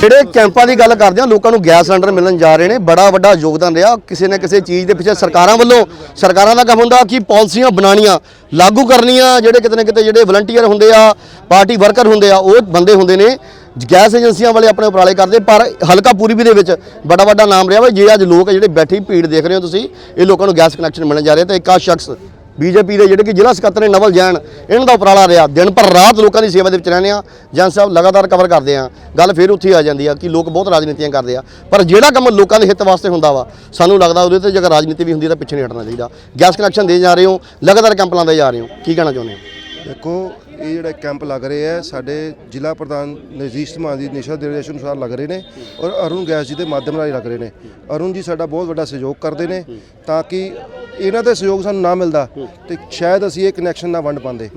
ਜਿਹੜੇ ਕੈਂਪਾਂ ਦੀ ਗੱਲ ਕਰਦੇ ਆ ਲੋਕਾਂ ਨੂੰ ਗੈਸ ਸਿਲੰਡਰ ਮਿਲਣ ਜਾ ਰਹੇ ਨੇ, ਬੜਾ ਵੱਡਾ ਯੋਗਦਾਨ ਰਿਹਾ। ਕਿਸੇ ਨਾ ਕਿਸੇ ਚੀਜ਼ ਦੇ ਪਿੱਛੇ ਸਰਕਾਰਾਂ ਵੱਲੋਂ, ਸਰਕਾਰਾਂ ਦਾ ਕੰਮ ਹੁੰਦਾ ਕਿ ਪਾਲਿਸੀਆਂ ਬਣਾਉਣੀਆਂ, ਲਾਗੂ ਕਰਨੀਆਂ, ਜਿਹੜੇ ਕਿਤੇ ਨਾ ਕਿਤੇ ਜਿਹੜੇ ਵਲੰਟੀਅਰ ਹੁੰਦੇ ਆ ਪਾਰਟੀ ਵਰਕਰ ਹੁੰਦੇ ਆ, ਉਹ ਬੰਦੇ ਹੁੰਦੇ ਨੇ, ਗੈਸ ਏਜੰਸੀਆਂ ਵਾਲੇ ਆਪਣੇ ਉਪਰਾਲੇ ਕਰਦੇ, ਪਰ ਹਲਕਾ ਪੂਰਬੀ ਦੇ ਵਿੱਚ ਬੜਾ ਵੱਡਾ ਨਾਮ ਰਿਹਾ ਵਾ, ਜੇ ਅੱਜ ਲੋਕ ਜਿਹੜੇ ਬੈਠੀ ਭੀੜ ਦੇਖ ਰਹੇ ਹੋ ਤੁਸੀਂ, ਇਹ ਲੋਕਾਂ ਨੂੰ ਗੈਸ ਕਨੈਕਸ਼ਨ ਮਿਲਣ ਜਾ ਰਿਹਾ ਤੇ ਇੱਕ ਆ ਸ਼ਖਸ ਬੀਜੇਪੀ ਦੇ ਜਿਹੜੇ ਕਿ ਜ਼ਿਲ੍ਹਾ ਸਕੱਤਰ ਨੇ ਨਵਲ ਜੈਨ, ਇਹਨਾਂ ਦਾ ਉਪਰਾਲਾ ਰਿਹਾ। ਦਿਨ ਪਰ ਰਾਤ ਲੋਕਾਂ ਦੀ ਸੇਵਾ ਦੇ ਵਿੱਚ ਰਹਿੰਦੇ ਆ ਜਨ ਸਾਹਿਬ ਲਗਾਤਾਰ ਕਵਰ ਕਰਦੇ ਆ ਗੱਲ ਫਿਰ ਉੱਥੇ ਆ ਜਾਂਦੀ ਆ ਕਿ ਲੋਕ ਬਹੁਤ ਰਾਜਨੀਤੀਆਂ ਕਰਦੇ ਆ। ਪਰ ਜਿਹੜਾ ਕੰਮ ਲੋਕਾਂ ਦੇ ਹਿੱਤ ਵਾਸਤੇ ਹੁੰਦਾ ਵਾ, ਸਾਨੂੰ ਲੱਗਦਾ ਉਹਦੇ ਤੇ ਜੇਕਰ ਰਾਜਨੀਤੀ ਵੀ ਹੁੰਦੀ ਤਾਂ ਪਿੱਛੇ ਨਹੀਂ ਹਟਣਾ ਚਾਹੀਦਾ। ਗੈਸ ਕਨੈਕਸ਼ਨ ਦੇ ਜਾ ਰਹੇ ਹੋ, ਲਗਾਤਾਰ ਕੈਂਪ ਲਾਉਂਦੇ ਜਾ ਰਹੇ ਹੋ। ਕੀ ਕਹਿਣਾ ਚਾਹੁੰਦੇ ਹੋ? ਦੇਖੋ ਇਹ ਜਿਹੜਾ ਕੈਂਪ ਲੱਗ ਰਹੇ ਹੈ, ਸਾਡੇ ਜ਼ਿਲ੍ਹਾ ਪ੍ਰਧਾਨ ਨਜੀਸ਼ ਸਮਾਨ ਦੀ ਨਿਸ਼ਾ ਨਿਰਦੇਸ਼ ਅਨੁਸਾਰ ਲੱਗ ਰਹੇ ਨੇ ਔਰ ਅਰੁਣ ਗੈਸ ਜੀ ਦੇ ਮਾਧਿਅਮ ਨਾਲ ਹੀ ਲੱਗ ਰਹੇ ਨੇ। ਅਰੁਣ ਜੀ ਸਾਡਾ ਬਹੁਤ ਵੱਡਾ ਸਹਿਯੋਗ ਕਰਦੇ ਨੇ ਤਾਂ ਕਿ ਇਹਨਾਂ ਦਾ ਸਹਿਯੋਗ ਸਾਨੂੰ ਨਾ ਮਿਲਦਾ ਤੇ ਸ਼ਾਇਦ ਅਸੀਂ ਇਹ ਕਨੈਕਸ਼ਨ ਨਾ ਵੰਡ ਪਾਉਂਦੇ।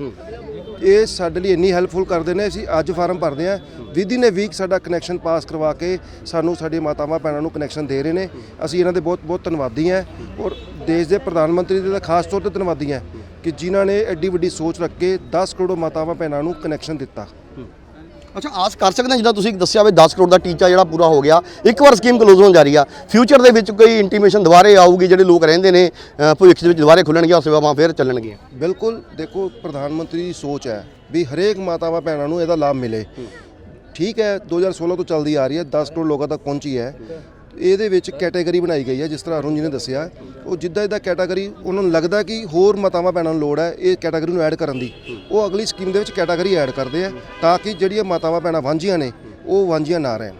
ਇਹ ਸਾਡੇ ਲਈ ਇੰਨੀ ਹੈਲਪਫੁਲ ਕਰਦੇ ਨੇ, ਅਸੀਂ ਅੱਜ ਫਾਰਮ ਭਰਦੇ ਆ ਵਿਦਿਨ ਅ ਵੀਕ ਸਾਡਾ ਕਨੈਕਸ਼ਨ ਪਾਸ ਕਰਵਾ ਕੇ ਸਾਨੂੰ ਸਾਡੀ ਮਾਤਾਵਾਂ ਭੈਣਾਂ ਨੂੰ ਕਨੈਕਸ਼ਨ ਦੇ ਰਹੇ ਨੇ। ਅਸੀਂ ਇਹਨਾਂ ਦੇ ਬਹੁਤ ਬਹੁਤ ਧੰਨਵਾਦੀ ਹਾਂ ਔਰ ਦੇਸ਼ ਦੇ ਪ੍ਰਧਾਨ ਮੰਤਰੀ ਦੇ ਤਾਂ ਖਾਸ ਤੌਰ ਤੇ ਧੰਨਵਾਦੀ ਹਾਂ। ਕਿ ਜਿਨ੍ਹਾਂ ਨੇ ਐਡੀ ਵੱਡੀ ਸੋਚ ਰੱਖ ਕੇ 10 ਕਰੋੜ ਮਾਤਾਵਾਂ ਭੈਣਾਂ ਨੂੰ ਕਨੈਕਸ਼ਨ ਦਿੱਤਾ। ਅੱਛਾ ਆਸ ਕਰ ਸਕਦੇ ਹਾਂ ਜਿੱਦਾਂ ਤੁਸੀਂ ਦੱਸਿਆ ਵੀ 10 ਕਰੋੜ ਦਾ ਟੀਚਾ ਜਿਹੜਾ ਪੂਰਾ ਹੋ ਗਿਆ ਇੱਕ ਵਾਰ ਸਕੀਮ ਕਲੋਜ਼ ਹੋਣ ਜਾ ਰਹੀ ਆ। ਫਿਊਚਰ ਦੇ ਵਿੱਚ ਕੋਈ ਇੰਟੀਮੇਸ਼ਨ ਦੁਬਾਰੇ ਆਊਗੀ ਜਿਹੜੇ ਲੋਕ ਰਹਿੰਦੇ ਨੇ ਭਵਿੱਖ ਦੇ ਵਿੱਚ ਦੁਬਾਰੇ ਖੁੱਲਣਗੀਆਂ ਸੇਵਾਵਾਂ ਫਿਰ ਚੱਲਣਗੀਆਂ। ਬਿਲਕੁਲ ਦੇਖੋ ਪ੍ਰਧਾਨ ਮੰਤਰੀ ਦੀ ਸੋਚ ਹੈ ਵੀ ਹਰੇਕ ਮਾਤਾਵਾਂ ਭੈਣਾਂ ਨੂੰ ਇਹਦਾ ਲਾਭ ਮਿਲੇ। ਠੀਕ ਹੈ 2016 ਤੋਂ ਚੱਲਦੀ ਆ ਰਹੀ ਹੈ 10 ਕਰੋੜ ਲੋਕਾਂ ਤੱਕ ਪਹੁੰਚੀ ਹੈ। ਇਹਦੇ ਵਿੱਚ ਕੈਟਾਗਰੀ ਬਣਾਈ ਗਈ ਹੈ ਜਿਸ ਤਰ੍ਹਾਂ ਅਰੁਣ ਜੀ ਨੇ ਦੱਸਿਆ। ਉਹ ਜਿੱਦਾਂ ਇਹਦਾ ਕੈਟਾਗਰੀ ਉਹਨਾਂ ਨੂੰ ਲੱਗਦਾ ਕਿ ਹੋਰ ਮਾਤਾਵਾਂ ਭੈਣਾਂ ਨੂੰ ਲੋੜ ਹੈ ਇਹ ਕੈਟਾਗਰੀ ਨੂੰ ਐਡ ਕਰਨ ਦੀ। ਉਹ ਅਗਲੀ ਸਕੀਮ ਦੇ ਵਿੱਚ ਕੈਟਾਗਰੀ ਐਡ ਕਰਦੇ ਆ ਤਾਂ ਕਿ ਜਿਹੜੀਆਂ ਮਾਤਾਵਾਂ ਭੈਣਾਂ ਵਾਂਝੀਆਂ ਨੇ ਉਹ ਵਾਂਝੀਆਂ ਨਾ ਰਹਿਣ।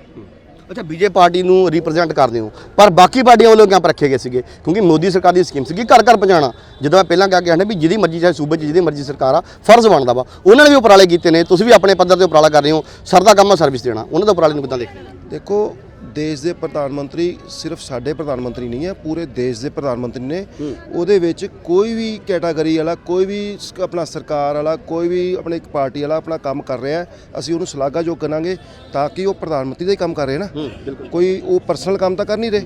ਅੱਛਾ ਬੀਜੇ ਪਾਰਟੀ ਨੂੰ ਰਿਪਰੈਜ਼ੈਂਟ ਕਰਦੇ ਹੋ ਪਰ ਬਾਕੀ ਪਾਰਟੀਆਂ ਵੱਲੋਂ ਕੈਂਪ ਰੱਖੇ ਗਏ ਸੀਗੇ? ਕਿਉਂਕਿ ਮੋਦੀ ਸਰਕਾਰ ਦੀ ਸਕੀਮ ਸੀਗੀ ਘਰ ਘਰ ਪਹੁੰਚਾਉਣਾ ਜਦੋਂ ਮੈਂ ਪਹਿਲਾਂ ਕਹਿ ਕੇ ਹਟਿਆ ਵੀ ਜਿਹਦੀ ਮਰਜ਼ੀ ਚਾਹੇ ਸੂਬੇ 'ਚ ਜਿਹਦੀ ਮਰਜ਼ੀ ਸਰਕਾਰ ਆ ਫਰਜ਼ ਬਣਦਾ ਵਾ। ਉਹਨਾਂ ਨੇ ਵੀ ਉਪਰਾਲੇ ਕੀਤੇ ਨੇ। ਤੁਸੀਂ ਵੀ ਆਪਣੇ ਪੱਧਰ ਤੇ ਉਪਰਾਲਾ ਕਰ ਰਹੇ ਹੋ। ਸਰ ਦਾ ਕੰਮ ਆ ਸਰਵਿਸ ਦੇਣਾ। ਉਹਨਾਂ ਦੇ ਉਪਰਾਲੇ ਨੂੰ ਕਿੱਦਾਂ ਦੇਖਦੇ ਦੇਖੋ ਦੇਸ਼ ਦੇ ਪ੍ਰਧਾਨ ਮੰਤਰੀ ਸਿਰਫ ਸਾਡੇ ਪ੍ਰਧਾਨ ਮੰਤਰੀ ਨਹੀਂ ਹੈ ਪੂਰੇ ਦੇਸ਼ ਦੇ ਪ੍ਰਧਾਨ ਮੰਤਰੀ ਨੇ। ਉਹਦੇ ਵਿੱਚ ਕੋਈ ਵੀ ਕੈਟਾਗਰੀ ਵਾਲਾ ਕੋਈ ਵੀ ਆਪਣਾ ਸਰਕਾਰ ਵਾਲਾ ਕੋਈ ਵੀ ਆਪਣੀ ਇੱਕ ਪਾਰਟੀ ਵਾਲਾ ਆਪਣਾ ਕੰਮ ਕਰ ਰਿਹਾ ਅਸੀਂ ਉਹਨੂੰ ਸ਼ਲਾਘਾਯੋਗ ਕਰਾਂਗੇ ਤਾਂ ਕਿ ਉਹ ਪ੍ਰਧਾਨ ਮੰਤਰੀ ਦਾ ਹੀ ਕੰਮ ਕਰ ਰਹੇ ਨਾ। ਕੋਈ ਉਹ ਪਰਸਨਲ ਕੰਮ ਤਾਂ ਕਰ ਨਹੀਂ ਰਹੇ।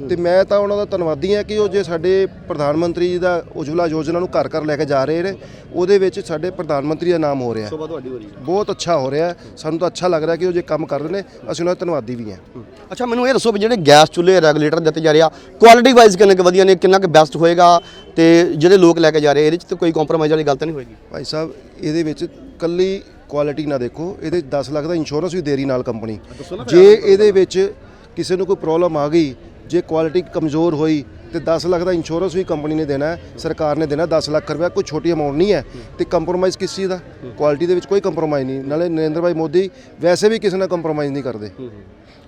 ਤੇ ਮੈਂ ਤਾਂ ਉਹਨਾਂ ਦਾ ਧੰਨਵਾਦੀ ਹਾਂ ਕਿ ਉਹ ਜੇ ਸਾਡੇ ਪ੍ਰਧਾਨ ਮੰਤਰੀ ਜੀ ਦਾ ਉਜਵਲਾ ਯੋਜਨਾ ਨੂੰ ਘਰ ਘਰ ਲੈ ਕੇ ਜਾ ਰਹੇ ਨੇ ਉਹਦੇ ਵਿੱਚ ਸਾਡੇ ਪ੍ਰਧਾਨ ਮੰਤਰੀ ਦਾ ਨਾਮ ਹੋ ਰਿਹਾ। ਰਹੀ ਬਹੁਤ ਅੱਛਾ ਹੋ ਰਿਹਾ। ਸਾਨੂੰ ਤਾਂ ਅੱਛਾ ਲੱਗ ਰਿਹਾ ਕਿ ਉਹ ਜੇ ਕੰਮ ਕਰ ਰਹੇ ਨੇ ਅਸੀਂ ਉਹਨਾਂ ਦੇ ਧੰਨਵਾਦੀ ਵੀ ਹਾਂ। ਅੱਛਾ ਮੈਨੂੰ ਇਹ ਦੱਸੋ ਵੀ ਜਿਹੜੇ ਗੈਸ ਚੁੱਲ੍ਹੇ ਰੈਗੂਲੇਟਰ ਦਿੱਤੇ ਜਾ ਰਹੇ ਆ ਕੁਆਲਿਟੀ ਵਾਈਜ਼ ਕਿੰਨੇ ਕੁ ਵਧੀਆ ਨੇ ਕਿੰਨਾ ਕੁ ਬੈਸਟ ਹੋਏਗਾ? ਤੇ ਜਿਹੜੇ ਲੋਕ ਲੈ ਕੇ ਜਾ ਰਹੇ ਇਹਦੇ 'ਚ ਤਾਂ ਕੋਈ ਕੰਪਰੋਮਾਈਜ਼ ਵਾਲੀ ਗੱਲ ਤਾਂ ਨਹੀਂ ਹੋਏਗੀ? ਭਾਈ ਸਾਹਿਬ ਇਹਦੇ ਵਿੱਚ ਕੱਲੀ ਕੁਆਲਿਟੀ ਨਾ ਦੇਖੋ ਇਹਦੇ 'ਚ 10 ਲੱਖ ਦਾ ਇੰਸ਼ੋਰੈਂਸ ਵੀ ਦੇਰੀ ਨਾਲ ਕੰਪਨੀ। ਜੇ ਇਹਦੇ ਵਿੱਚ ਕਿਸੇ ਨੂੰ ਕੋਈ ਪ੍ਰੋਬਲਮ ਆ ਗਈ ਜੇ ਕੁਆਲਿਟੀ ਕਮਜ਼ੋਰ ਹੋਈ ਤੇ 10 ਲੱਖ ਦਾ ਇੰਸ਼ੋਰੈਂਸ ਵੀ ਕੰਪਨੀ ਨੇ ਦੇਣਾ ਹੈ ਸਰਕਾਰ ਨੇ ਦੇਣਾ 10 ਲੱਖ ਰੁਪਏ ਕੋਈ ਛੋਟੀ ਅਮਾਉਂਟ ਨਹੀਂ ਹੈ ਤੇ ਕੰਪਰੋਮਾਈਜ਼ ਕਿਸ ਚੀਜ਼ ਦਾ? ਕੁਆਲਿਟੀ ਦੇ ਵਿੱਚ ਕੋਈ ਕੰਪਰੋਮਾਈਜ਼ ਨਹੀਂ। ਨਾਲੇ ਨਰਿੰਦਰ ਭਾਈ ਮੋਦੀ ਵੈਸੇ ਵੀ ਕਿਸੇ ਨਾਲ ਕੰਪਰੋਮਾਈਜ਼ ਨਹੀਂ ਕਰਦੇ।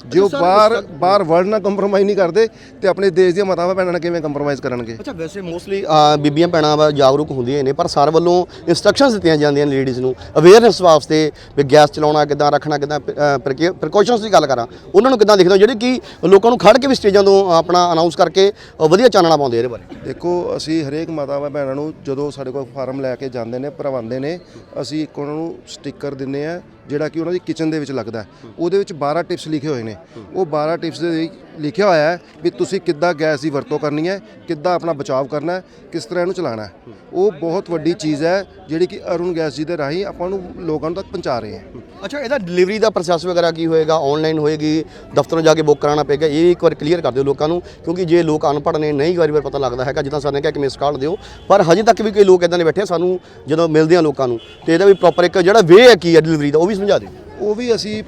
ਜੇ ਉਹ ਬਾਹਰ ਬਾਹਰ ਵਰਲਡ ਨਾਲ ਕੰਪਰੋਮਾਈਜ਼ ਨਹੀਂ ਕਰਦੇ ਤੇ ਆਪਣੇ ਦੇਸ਼ ਦੀਆਂ ਮਾਤਾਵਾਂ ਭੈਣਾਂ ਨਾਲ ਕਿਵੇਂ ਕੰਪਰੋਮਾਈਜ਼ ਕਰਨਗੇ? ਅੱਛਾ ਵੈਸੇ ਮੋਸਟਲੀ ਬੀਬੀਆਂ ਭੈਣਾਂ ਵਾ ਜਾਗਰੂਕ ਹੁੰਦੀਆਂ ਨੇ ਪਰ ਸਰ ਵੱਲੋਂ ਇਨਸਟਰਕਸ਼ਨਸ ਦਿੱਤੀਆਂ ਜਾਂਦੀਆਂ ਨੇ ਲੇਡੀਜ਼ ਨੂੰ ਅਵੇਅਰਨੈਸ ਵਾਸਤੇ ਵੀ ਗੈਸ ਚਲਾਉਣਾ ਕਿਦਾਂ ਰੱਖਣਾ ਕਿਦਾਂ ਪ੍ਰੀਕਾਸ਼ਨਸ ਦੀ ਗੱਲ ਕਰਾਂ। ਉਹਨਾਂ ਨੂੰ ਕਿਦਾਂ ਦੇਖਦੇ ਹੋ? ਜਿਹੜੇ ਕਿ ਲੋਕਾਂ ਨੂੰ ਖੜ ਕੇ ਵੀ ਸਟੇਜਾਂ ਤੋਂ ਆਪਣਾ ਅਨਾਉਂਸ ਕਰਕੇ ਵਧੀਆ ਚਾਨਣਾ ਪਾਉਂਦੇ ਇਹਦੇ ਬਾਰੇ। ਦੇਖੋ ਅਸੀਂ ਹਰੇਕ ਮਾਤਾਵਾਂ ਭੈਣਾਂ ਨੂੰ ਜਦੋਂ ਸਾਡੇ ਕੋਲ ਫਾਰਮ ਲੈ ਕੇ ਜਾਂਦੇ ਨੇ ਭਰਵਾਉਂਦੇ ਨੇ ਅਸੀਂ ਇੱਕ ਉਹਨਾਂ ਨੂੰ ਸਟicker ਦਿੰਨੇ ਆ ਜਿਹੜਾ ਕਿ ਉਹਨਾਂ ਦੀ ਕਿਚਨ ਦੇ ਵਿੱਚ ਲੱਗਦਾ ਉਹਦੇ ਵਿੱਚ 12 ਟਿਪਸ ਲਿਖੇ ਹੋਏ ਨੇ। ਉਹ 12 ਟਿਪਸ ਦੇ ਵਿੱਚ ਲਿਖਿਆ ਹੋਇਆ ਹੈ ਵੀ ਤੁਸੀਂ ਕਿੱਦਾਂ ਗੈਸ ਦੀ ਵਰਤੋਂ ਕਰਨੀ ਹੈ ਕਿੱਦਾਂ ਆਪਣਾ ਬਚਾਅ ਕਰਨਾ ਹੈ ਕਿਸ ਤਰ੍ਹਾਂ ਇਹਨੂੰ ਚਲਾਉਣਾ ਹੈ। ਉਹ ਬਹੁਤ ਵੱਡੀ ਚੀਜ਼ ਹੈ ਜਿਹੜੀ ਕਿ ਅਰੁਣ ਗੈਸ ਜੀ ਦੇ ਰਾਹੀਂ ਆਪਾਂ ਨੂੰ ਲੋਕਾਂ ਤੱਕ ਪਹੁੰਚਾ ਰਹੇ ਹਾਂ। ਅੱਛਾ ਇਹਦਾ ਡਿਲੀਵਰੀ ਦਾ ਪ੍ਰੋਸੈਸ ਵਗੈਰਾ ਕੀ ਹੋਏਗਾ? ਆਨਲਾਈਨ ਹੋਏਗੀ ਦਫ਼ਤਰੋਂ ਜਾ ਕੇ ਬੁੱਕ ਕਰਾਉਣਾ ਪਏਗਾ ਇਹ ਇੱਕ ਵਾਰ ਕਲੀਅਰ ਕਰ ਦਿਓ ਲੋਕਾਂ ਨੂੰ ਕਿਉਂਕਿ ਜੇ ਲੋਕ ਅਨਪੜ੍ਹ ਨੇ ਨਹੀਂ ਵਾਰੀ ਵਾਰ ਪਤਾ ਲੱਗਦਾ ਹੈਗਾ ਜਿੱਦਾਂ ਸਰ ਨੇ ਕਿਹਾ ਕਿ ਮਿਸ ਕਾਲ ਦਿਓ। ਪਰ ਹਜੇ ਤੱਕ ਵੀ ਕਈ ਲੋਕ ਇਦਾਂ ਦੇ ਬੈਠੇ ਸਾਨੂੰ ਜਦੋਂ ਮਿਲਦੇ ਆ ਲੋਕਾਂ ਨੂੰ ਤੇ ਇਹਦਾ ਵੀ ਪ੍ਰੋਪਰ ਇੱਕ ਜਿਹੜਾ ਵੇ ਹੈ ਕੀ ਹੈ ਡਿਲੀਵਰੀ ਦਾ ਉਹ ਵੀ ਸਮਝਾ ਦਿਓ। ਉਹ ਵੀ ਅਸੀਂ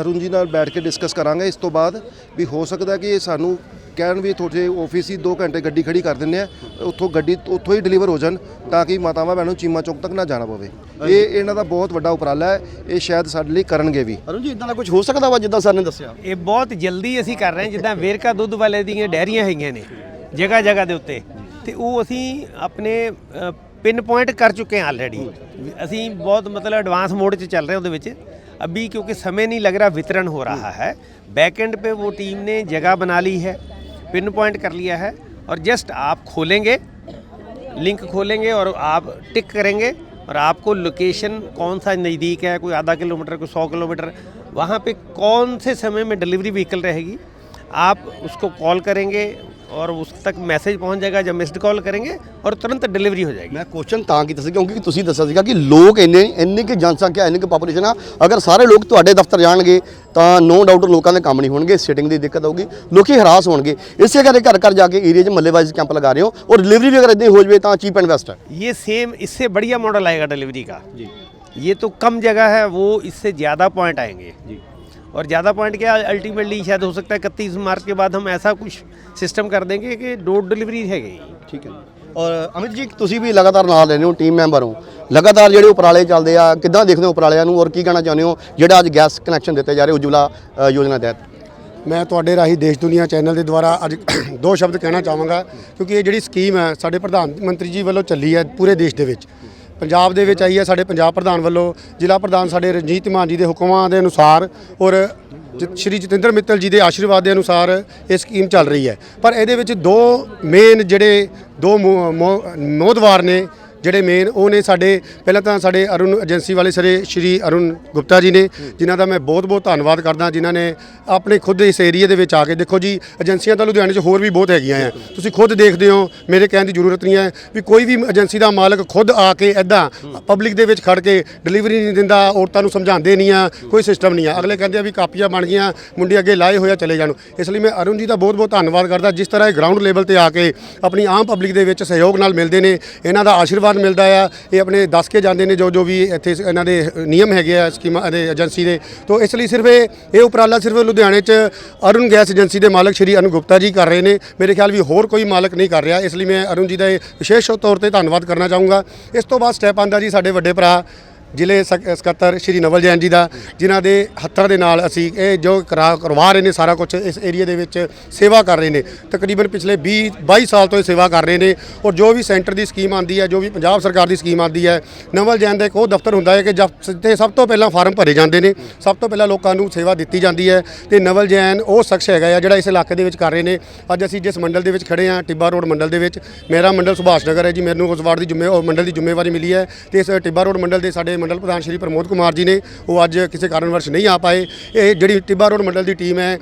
ਅਰੁਣ ਜੀ ਨਾਲ ਬੈਠ ਕੇ ਡਿਸਕਸ ਕਰਾਂਗੇ ਇਸ ਤੋਂ ਬਾਅਦ ਵੀ ਹੋ ਸਕਦਾ ਕਿ ਇਹ ਸਾਨੂੰ ਕਹਿਣ ਵੀ ਤੁਹਾਡੇ ਆਫਿਸ ਹੀ 2 ਘੰਟੇ ਗੱਡੀ ਖੜੀ ਕਰ ਦਿੰਦੇ ਆ ਉੱਥੋਂ ਗੱਡੀ ਉੱਥੋਂ ਹੀ ਡਿਲੀਵਰ ਹੋ ਜਾਣ ਤਾਂ ਕਿ ਮਾਤਾਵਾਂ ਭੈਣਾਂ ਨੂੰ ਚੀਮਾ ਚੌਕ ਤੱਕ ਨਾ ਜਾਣਾ ਪਵੇ। ਇਹ ਇਹਨਾਂ ਦਾ ਬਹੁਤ ਵੱਡਾ ਉਪਰਾਲਾ ਹੈ ਇਹ ਸ਼ਾਇਦ ਸਾਡੇ ਲਈ ਕਰਨਗੇ ਵੀ। ਅਰੁਣ ਜੀ ਇਦਾਂ ਦਾ ਕੁਝ ਹੋ ਸਕਦਾ ਵਾ ਜਿੱਦਾਂ ਸਰ ਨੇ ਦੱਸਿਆ? ਇਹ ਬਹੁਤ ਜਲਦੀ ਅਸੀਂ ਕਰ ਰਹੇ ਹਾਂ ਜਿੱਦਾਂ ਵੇਰਕਾ ਦੁੱਧ ਵਾਲੇ ਦੀਆਂ ਡੈਰੀਆਂ ਹੈਗੀਆਂ ਨੇ ਜਗ੍ਹਾ ਜਗ੍ਹਾ ਦੇ ਉੱਤੇ। ਤੇ ਉਹ ਅਸੀਂ ਆਪਣੇ ਪਿਨ ਪੁਆਇੰਟ ਕਰ ਚੁੱਕੇ ਹਾਂ ਆਲਰੇਡੀ ਅਸੀਂ ਬਹੁਤ ਮਤਲਬ ਐਡਵਾਂਸ ਮੋਡ 'ਚ ਚੱਲ ਰਹੇ ਹਾਂ ਉਹਦੇ ਵਿੱਚ। अभी क्योंकि समय नहीं लग रहा, वितरण हो रहा है। बैक एंड पे वो टीम ने जगह बना ली है पिन पॉइंट कर लिया है और जस्ट आप खोलेंगे लिंक खोलेंगे और आप टिक करेंगे और आपको लोकेशन कौन सा नज़दीक है, कोई आधा किलोमीटर, कोई सौ किलोमीटर, वहाँ पे कौन से समय में डिलीवरी व्हीकल रहेगी, आप उसको कॉल करेंगे और उस तक मैसेज पहुंच जाएगा जब मिस्ड कॉल करेंगे और तुरंत डिलीवरी हो जाएगी ਮੈਂ ਕੁਐਸਚਨ ਤਾਂ ਕੀਤਾ ਸੀ ਕਿਉਂਕਿ ਤੁਸੀਂ ਦੱਸਿਆ ਸੀਗਾ ਕਿ ਲੋਕ ਇੰਨੇ ਇੰਨੀ ਕਿ ਜਨਸੰਖਿਆ ਇੰਨੀ ਕਿ ਪਾਪੂਲੇਸ਼ਨ ਆ ਅਗਰ ਸਾਰੇ ਲੋਕ ਤੁਹਾਡੇ ਦਫ਼ਤਰ ਜਾਣਗੇ ਤਾਂ ਨੋ ਡਾਊਟ ਲੋਕਾਂ ਦੇ ਕੰਮ ਨਹੀਂ ਹੋਣਗੇ ਸਿਟਿੰਗ ਦੀ ਦਿੱਕਤ ਆਊਗੀ ਲੋਕੀ ਹਰਾਸ ਹੋਣਗੇ ਇਸੇ ਕਰਕੇ ਘਰ ਘਰ ਜਾ ਕੇ ਏਰੀਆ 'ਚ ਮੱਲੇ ਵਾਈਜ਼ ਕੈਂਪ ਲਗਾ ਰਹੇ ਹੋ ਔਰ ਡਿਲੀਵਰੀ ਵੀ ਅਗਰ ਇਦਾਂ ਹੋ ਜਵੇ ਤਾਂ ਚੀਪ ਐਂਡ ਬੈਸਟ ਹੈ ये सेम इससे बढ़िया मॉडल आएगा डिलीवरी का जी ये तो कम जगह है वो इससे ज़्यादा पॉइंट आएंगे जी और ज़्यादा पॉइंट क्या अल्टीमेटली शायद हो सकता है इकतीस मार्च के बाद हम ऐसा कुछ सिस्टम कर देंगे कि डोर डिलीवरी रहेगी ਠੀਕ ਹੈ ਔਰ ਅਮਿਤ ਜੀ ਤੁਸੀਂ ਵੀ ਲਗਾਤਾਰ ਨਾਲ ਰਹਿੰਦੇ ਹੋ ਟੀਮ ਮੈਂਬਰ ਹੋ ਲਗਾਤਾਰ ਜਿਹੜੇ ਉਪਰਾਲੇ ਚੱਲਦੇ ਆ ਕਿੱਦਾਂ ਦੇਖਦੇ ਹੋ ਉਪਰਾਲਿਆਂ ਨੂੰ ਔਰ ਕੀ ਕਹਿਣਾ ਚਾਹੁੰਦੇ ਹੋ ਜਿਹੜਾ ਅੱਜ ਗੈਸ ਕਨੈਕਸ਼ਨ ਦਿੱਤੇ ਜਾ ਰਹੇ ਉਜਵਲਾ ਅ, ਯੋਜਨਾ ਤਹਿਤ ਮੈਂ ਤੁਹਾਡੇ ਰਾਹੀਂ ਦੇਸ਼ ਦੁਨੀਆ ਚੈਨਲ ਦੇ ਦੁਆਰਾ ਅੱਜ ਦੋ ਸ਼ਬਦ ਕਹਿਣਾ ਚਾਹਾਂਗਾ ਕਿਉਂਕਿ ਇਹ ਜਿਹੜੀ ਸਕੀਮ ਹੈ ਸਾਡੇ ਪ੍ਰਧਾਨ ਮੰਤਰੀ ਜੀ ਵੱਲੋਂ ਚੱਲੀ ਹੈ ਪੂਰੇ ਦੇਸ਼ ਦੇ ਵਿੱਚ ਪੰਜਾਬ ਦੇ ਵਿੱਚ ਆਈ ਹੈ ਸਾਡੇ ਪੰਜਾਬ ਪ੍ਰਧਾਨ ਵੱਲੋਂ, ਜ਼ਿਲ੍ਹਾ ਪ੍ਰਧਾਨ ਸਾਡੇ ਰਣਜੀਤ ਮਾਨ ਜੀ ਦੇ ਹੁਕਮਾਂ ਦੇ ਅਨੁਸਾਰ ਔਰ ਜ- ਸ਼੍ਰੀ ਜਤਿੰਦਰ ਮਿੱਤਲ ਜੀ ਦੇ ਆਸ਼ੀਰਵਾਦ ਦੇ ਅਨੁਸਾਰ ਇਹ ਸਕੀਮ ਚੱਲ ਰਹੀ ਹੈ। ਪਰ ਇਹਦੇ ਵਿੱਚ ਦੋ ਮੇਨ ਜਿਹੜੇ ਦੋ ਮੋ- ਮੋ- ਮੋਹਦਵਾਰ ਨੇ ਜਿਹੜੇ ਮੇਨ ਉਹ ਨੇ ਸਾਡੇ, ਪਹਿਲਾਂ ਤਾਂ ਸਾਡੇ ਅਰੁਣ ਏਜੰਸੀ ਵਾਲੇ ਸਰੇ ਸ਼੍ਰੀ ਅਰੁਣ ਗੁਪਤਾ ਜੀ ਨੇ, ਜਿਨ੍ਹਾਂ ਦਾ ਮੈਂ ਬਹੁਤ-ਬਹੁਤ ਧੰਨਵਾਦ ਕਰਦਾ, ਜਿਨ੍ਹਾਂ ਨੇ ਆਪਣੇ ਖੁਦ ਇਸ ਏਰੀਆ ਦੇ ਵਿੱਚ ਆ ਕੇ, ਦੇਖੋ ਜੀ ਏਜੰਸੀਆਂ ਤਾਂ ਲੁਧਿਆਣੇ 'ਚ ਹੋਰ ਵੀ ਬਹੁਤ ਹੈਗੀਆਂ ਆ। ਤੁਸੀਂ ਖੁਦ ਦੇਖਦੇ ਹੋ, ਮੇਰੇ ਕਹਿਣ ਦੀ ਜ਼ਰੂਰਤ ਨਹੀਂ ਹੈ ਵੀ ਕੋਈ ਵੀ ਏਜੰਸੀ ਦਾ ਮਾਲਕ ਖੁਦ ਆ ਕੇ ਐਦਾਂ ਪਬਲਿਕ ਦੇ ਵਿੱਚ ਖੜ ਕੇ ਡਿਲੀਵਰੀ ਨਹੀਂ ਦਿੰਦਾ, ਔਰਤਾਂ ਨੂੰ ਸਮਝਾਉਂਦੇ ਨਹੀਂ ਆ, ਕੋਈ ਸਿਸਟਮ ਨਹੀਂ ਆ। ਅਗਲੇ ਕਹਿੰਦੇ ਆ ਵੀ ਕਾਪੀਆਂ ਬਣ ਗਈਆਂ, ਮੁੰਡੇ ਅੱਗੇ ਲਾਏ ਹੋਇਆ ਚਲੇ ਜਾਣ। ਇਸ ਲਈ ਮੈਂ ਅਰੁਣ ਜੀ ਦਾ ਬਹੁਤ-ਬਹੁਤ ਧੰਨਵਾਦ ਕਰਦਾ, ਜਿਸ ਤਰ੍ਹਾਂ ਇਹ ਗਰਾਊਂਡ ਲੈਵਲ ਤੇ ਆ ਕੇ ਆਪਣੀ ਆਮ ਪਬਲਿਕ ਦੇ ਵਿੱਚ ਸਹਿਯੋਗ ਨਾਲ ਮਿਲਦੇ ਨੇ, ਇਹਨਾਂ ਦਾ ਆਸ਼ੀਰਵਾਦ ਮਿਲਦਾ ਆ। ਇਹ ਆਪਣੇ ਦੱਸ ਕੇ ਜਾਂਦੇ ਨੇ ਜੋ ਜੋ ਵੀ ਇੱਥੇ ਇਹਨਾਂ ਦੇ ਨਿਯਮ ਹੈਗੇ ਆ ਸਕੀਮਾਂ ਦੇ ਏਜੰਸੀ ਦੇ। ਤੋਂ ਇਸ ਲਈ ਸਿਰਫ ਇਹ ਇਹ ਉਪਰਾਲਾ ਸਿਰਫ ਲੁਧਿਆਣੇ 'ਚ ਅਰੁਣ ਗੈਸ ਏਜੰਸੀ ਦੇ ਮਾਲਕ ਸ਼੍ਰੀ ਅਨੁ ਗੁਪਤਾ ਜੀ ਕਰ ਰਹੇ ਨੇ। ਮੇਰੇ ਖਿਆਲ ਵੀ ਹੋਰ ਕੋਈ ਮਾਲਕ ਨਹੀਂ ਕਰ ਰਿਹਾ। ਇਸ ਲਈ ਮੈਂ ਅਰੁਣ ਜੀ ਦਾ ਇਹ ਵਿਸ਼ੇਸ਼ ਤੌਰ ਤੇ ਧੰਨਵਾਦ ਕਰਨਾ ਚਾਹੂੰਗਾ। ਇਸ ਤੋਂ ਬਾਅਦ ਸਟੈਪ ਆਂਦਾ ਜੀ ਸਾਡੇ ਵੱਡੇ ਭਰਾ ਜ਼ਿਲ੍ਹੇ ਸਕ- ਸਕੱਤਰ ਸ਼੍ਰੀ ਨਵਲ ਜੈਨ ਜੀ ਦਾ, ਜਿਨ੍ਹਾਂ ਦੇ ਹੱਥਾਂ ਦੇ ਨਾਲ ਅਸੀਂ ਇਹ ਜੋ ਕਰਾ, ਕਰਵਾ ਰਹੇ ਨੇ ਸਾਰਾ ਕੁਝ ਇਸ ਏਰੀਆ ਦੇ ਵਿੱਚ ਸੇਵਾ ਕਰ ਰਹੇ ਨੇ। ਤਕਰੀਬਨ ਪਿਛਲੇ 20 22 ਸਾਲ ਤੋਂ ਇਹ ਸੇਵਾ ਕਰ ਰਹੇ ਨੇ ਔਰ ਜੋ ਵੀ ਸੈਂਟਰ ਦੀ ਸਕੀਮ ਆਂਦੀ ਹੈ, ਜੋ ਵੀ ਪੰਜਾਬ ਸਰਕਾਰ ਦੀ ਸਕੀਮ ਆਂਦੀ ਹੈ, ਨਵਲ ਜੈਨ ਦਾ ਇੱਕ ਉਹ ਦਫ਼ਤਰ ਹੁੰਦਾ ਹੈ ਕਿ ਜਦ ਸਭ ਤੋਂ ਪਹਿਲਾਂ ਫਾਰਮ ਭਰੇ ਜਾਂਦੇ ਨੇ, ਸਭ ਤੋਂ ਪਹਿਲਾਂ ਲੋਕਾਂ ਨੂੰ ਸੇਵਾ ਦਿੱਤੀ ਜਾਂਦੀ ਹੈ ਤੇ ਨਵਲ ਜੈਨ ਉਹ ਸ਼ਖਸ ਹੈਗਾ ਆ ਜਿਹੜਾ ਇਸ ਇਲਾਕੇ ਦੇ ਵਿੱਚ ਕਰ ਰਹੇ ਨੇ। ਅੱਜ ਅਸੀਂ ਜਿਸ ਮੰਡਲ ਦੇ ਵਿੱਚ ਖੜੇ ਆ ਟਿੱਬਾ ਰੋਡ ਮੰਡਲ ਦੇ ਵਿੱਚ, ਮੇਰਾ ਮੰਡਲ ਸੁਭਾਸ਼ ਨਗਰ ਹੈ ਜੀ, ਮੈਨੂੰ ਉਸ ਵਾਰਡ ਦੀ ਜ਼ਿੰਮੇ, ਉਹ ਮੰਡਲ ਦੀ ਜ਼ਿੰਮੇਵਾਰੀ ਮਿਲੀ ਹੈ ਤੇ ਇਸ ਟਿੱਬਾ ਰੋਡ ਮੰਡਲ ਦੇ ਸਾਡੇ ਮੰਡਲ ਪ੍ਰਧਾਨ ਸ਼੍ਰੀ ਪ੍ਰਮੋਦ ਕੁਮਾਰ ਜੀ ਨੇ, ਉਹ ਅੱਜ ਕਿਸੇ ਕਾਰਨ ਵਰਸ਼ ਨਹੀਂ ਆ ਪਾਏ। ਇਹ ਜਿਹੜੀ ਟਿੱਬਾ ਰੋਡ ਮੰਡਲ ਦੀ ਟੀਮ ਹੈ